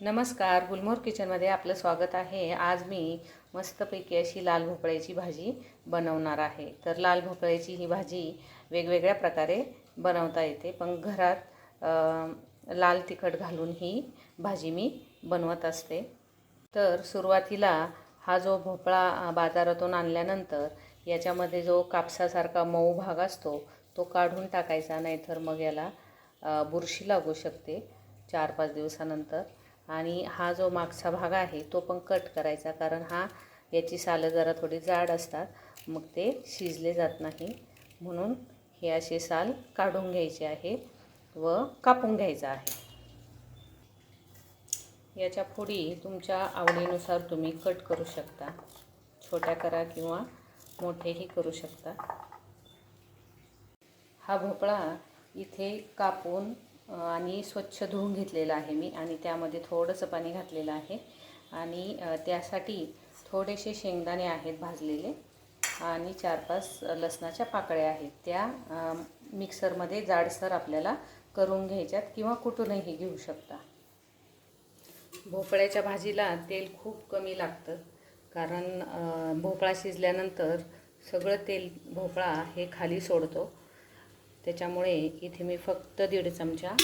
नमस्कार गुलमोर किचनमध्ये आपलं स्वागत आहे. आज मी मस्तपैकी अशी लाल भोपळ्याची भाजी बनवणार आहे. तर लाल भोपळ्याची ही भाजी वेगवेगळ्या प्रकारे बनवता येते. पण घरात लाल तिखट घालून ही भाजी मी बनवत असते. तर सुरुवातीला हा जो भोपळा बाजारातून आणल्यानंतर याच्यामध्ये जो कापसासारखा मऊ भाग असतो तो काढून टाकायचा. नाहीतर मग याला बुरशी लागू शकते. चार पाच दिवसानंतर. आणि हा जो मागचा भाग आहे तो पण कट करायचा कारण हा याची सालं जरा थोडी जाड असतात. मग ते शिजले जात नाही. म्हणून हे असे साल काढून घ्यायचे आहे व कापून घ्यायचं आहे. याच्या फोडी तुमच्या आवडीनुसार तुम्ही कट करू शकता. छोट्या करा किंवा मोठेही करू शकता. हा भोपळा इथे कापून आणि स्वच्छ धुवून घेतलेलं आहे मी आणि त्यामध्ये थोडंसं पाणी घातलेलं आहे. आणि त्यासाठी थोडेसे शेंगदाणे आहेत भाजलेले आणि चार पाच लसणाच्या पाकळ्या आहेत. त्या मिक्सरमध्ये जाडसर आपल्याला करून घ्यायच्यात किंवा कुठूनही घेऊ शकता. भोपळ्याच्या भाजीला तेल खूप कमी लागतं. कारण भोपळा शिजल्यानंतर सगळं तेल भोपळा हे खाली सोडतो. त्याच्यामुळे इथे मी फक्त दीड चमचा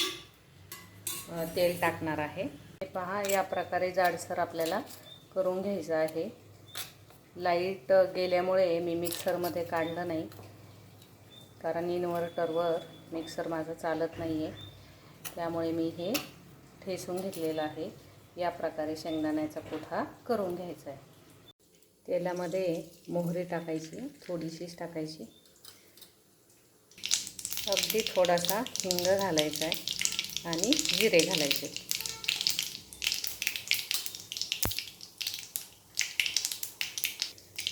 तेल टाकणार आहे. हे पहा या प्रकारे जाडसर आपल्याला करून घ्यायचं आहे. लाइट गेल्यामुळे मी मिक्सरमध्ये काढलं नाही कारण इन्व्हर्टरवर मिक्सर माझं चालत नाही आहे त्यामुळे मी हे ठेसून घेतलेलं आहे. या प्रकारे शेंगदाण्याचा पुठा करून घ्यायचा आहे. तेलामध्ये मोहरी टाकायची थोडीशीच टाकायची. अगदी थोडासा हिंग घालायचा आहे आणि जिरे घालायचे.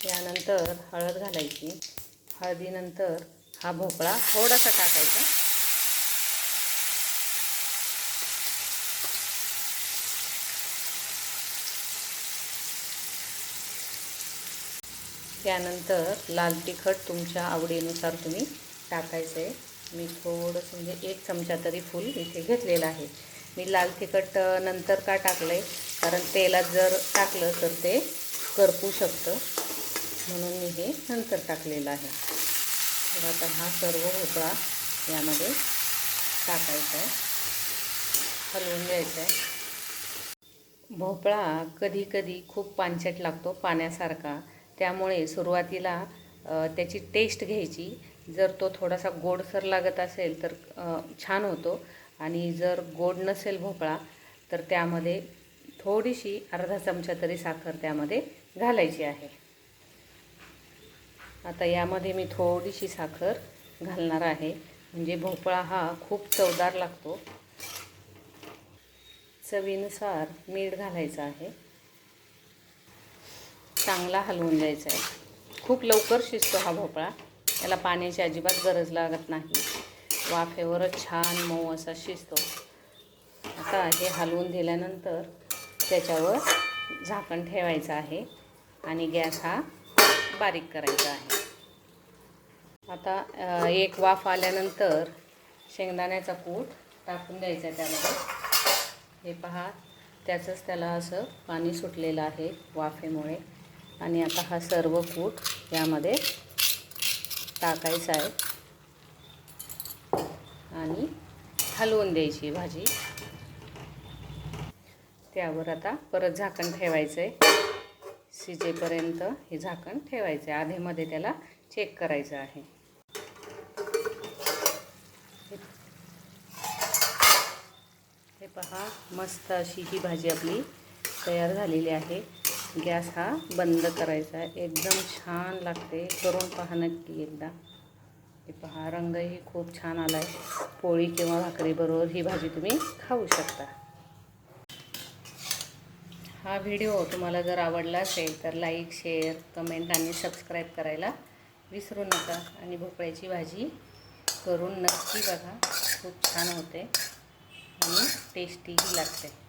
त्यानंतर हळद घालायची. हळदीनंतर हा भोपळा थोडासा टाकायचा. त्यानंतर लाल तिखट तुमच्या आवडीनुसार तुम्ही टाकायचं. आहे मी थोडंसं म्हणजे एक चमचा तरी फूल इथे घेतलेला आहे. मी लाल तिखट नंतर का टाकलं आहे कारण तेलात जर टाकलं तर ते करपू शकतं. म्हणून मी हे नंतर टाकलेलं आहे. तर आता हा सर्व भोपळा यामध्ये टाकायचा आहे. हलवून द्यायचा आहे. भोपळा कधी कधी खूप पानछट लागतो पाण्यासारखा. त्यामुळे सुरुवातीला त्याची टेस्ट घ्यायची. जर तो थोडासा गोडसर लागत असेल तर छान होतो. आणि जर गोड नसेल भोपळा तर त्यामध्ये थोडीशी अर्धा चमचा तरी साखर त्यामध्ये घालायची आहे. आता यामध्ये मी थोडीशी साखर घालणार आहे. म्हणजे भोपळा हा खूप चवदार लागतो. चवीनुसार मीठ घालायचं आहे. चांगला हलवून द्यायचा आहे. खूप लवकर शिजतो हा भोपळा. त्याला पाण्याची अजिबात गरज लागत नाही. वाफेवरच छान मऊ असा शिजतो. आता हे हलवून दिल्यानंतर त्याच्यावर झाकण ठेवायचं आहे आणि गॅस हा बारीक करायचा आहे. आता एक वाफ आल्यानंतर शेंगदाण्याचा कूट टाकून द्यायचा आहे त्यामध्ये. हे पहा त्याचंच त्याला असं पाणी सुटलेलं आहे वाफेमुळे. आणि आता हा सर्व कूट यामध्ये टाकायचा आहे. आणि हलवून द्यायची भाजी. त्यावर आता परत झाकण ठेवायचं आहे शिजेपर्यंत हे झाकण ठेवायचं आहे आधेमध्ये त्याला चेक करायचं आहे. हे पहा मस्त अशी ही भाजी आपली तयार झालेली आहे. गॅस हा बंद करायचा आहे. एकदम छान लागते. करून पहा नक्की एकदा. हे पहा रंगही खूप छान आला आहे पोळी किंवा भाकरीबरोबर ही भाजी तुम्ही खाऊ शकता. हा व्हिडिओ तुम्हाला जर आवडला असेल तर लाईक शेअर कमेंट आणि सबस्क्राईब करायला विसरू नका. आणि भोपळ्याची भाजी करून नक्की बघा. खूप छान होते आणि टेस्टीही लागते.